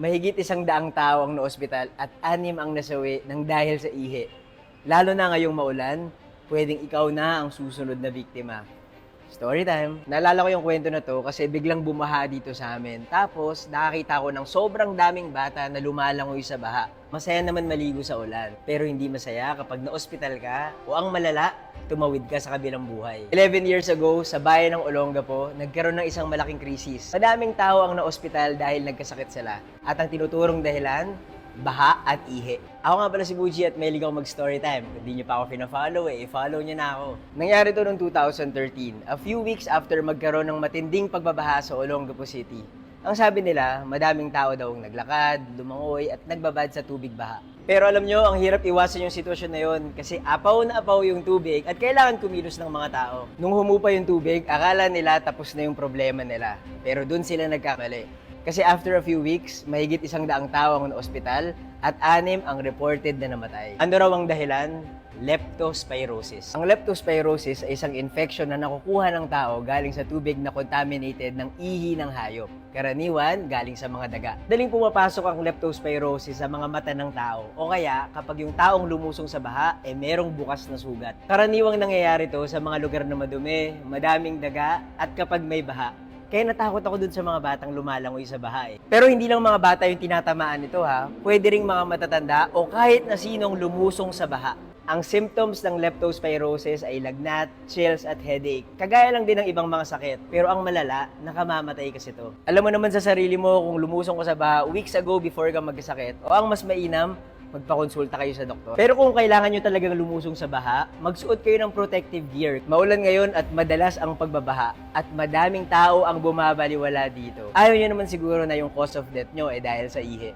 Mahigit isang daang tao ang naospital at anim ang nasawi ng dahil sa ihi. Lalo na ngayong maulan, pwedeng ikaw na ang susunod na biktima. Story time. Naalala ko yung kwento na to kasi biglang bumaha dito sa amin. Tapos, nakakita ko ng sobrang daming bata na lumalangoy sa baha. Masaya naman maligo sa ulan. Pero hindi masaya kapag na-ospital ka o ang malala, tumawid ka sa kabilang buhay. 11 years ago, sa bayan ng Olongapo, nagkaroon ng isang malaking krisis. Madaming tao ang na-ospital dahil nagkasakit sila. At ang tinuturong dahilan, baha at ihi. Ako nga pala si Buji at mahilig ako mag-story time. Kung di nyo pa ako pina-follow eh, i-follow nyo na ako. Nangyari to noong 2013, a few weeks after magkaroon ng matinding pagbabaha sa Olongapo City. Ang sabi nila, madaming tao daw ang naglakad, lumangoy at nagbabad sa tubig baha. Pero alam nyo, ang hirap iwasan yung sitwasyon na yon kasi apaw na apaw yung tubig at kailangan kumilos ng mga tao. Nung humupa yung tubig, akala nila tapos na yung problema nila. Pero dun sila nagkamali. Kasi after a few weeks, mahigit isang daang tao ang na-ospital at anim ang reported na namatay. Ano raw ang dahilan? Leptospirosis. Ang leptospirosis ay isang infection na nakukuha ng tao galing sa tubig na contaminated ng ihi ng hayop. Karaniwan, galing sa mga daga. Daling pumapasok ang leptospirosis sa mga mata ng tao o kaya kapag yung taong lumusong sa baha, eh merong bukas na sugat. Karaniwang nangyayari to sa mga lugar na madumi, madaming daga at kapag may baha. Kaya natakot ako dun sa mga batang lumalangoy sa bahay. Pero hindi lang mga bata yung tinatamaan nito ha. Pwede ring mga matatanda o kahit na sinong lumusong sa baha. Ang symptoms ng leptospirosis ay lagnat, chills at headache. Kagaya lang din ng ibang mga sakit. Pero ang malala, nakamamatay kasi to. Alam mo naman sa sarili mo kung lumusong ka sa baha weeks ago before ka magkasakit o ang mas mainam, magpakonsulta kayo sa doktor. Pero kung kailangan nyo talagang lumusong sa baha, magsuot kayo ng protective gear. Maulan ngayon at madalas ang pagbabaha at madaming tao ang bumabaliwala dito. Ayaw nyo naman siguro na yung cause of death nyo eh dahil sa ihi.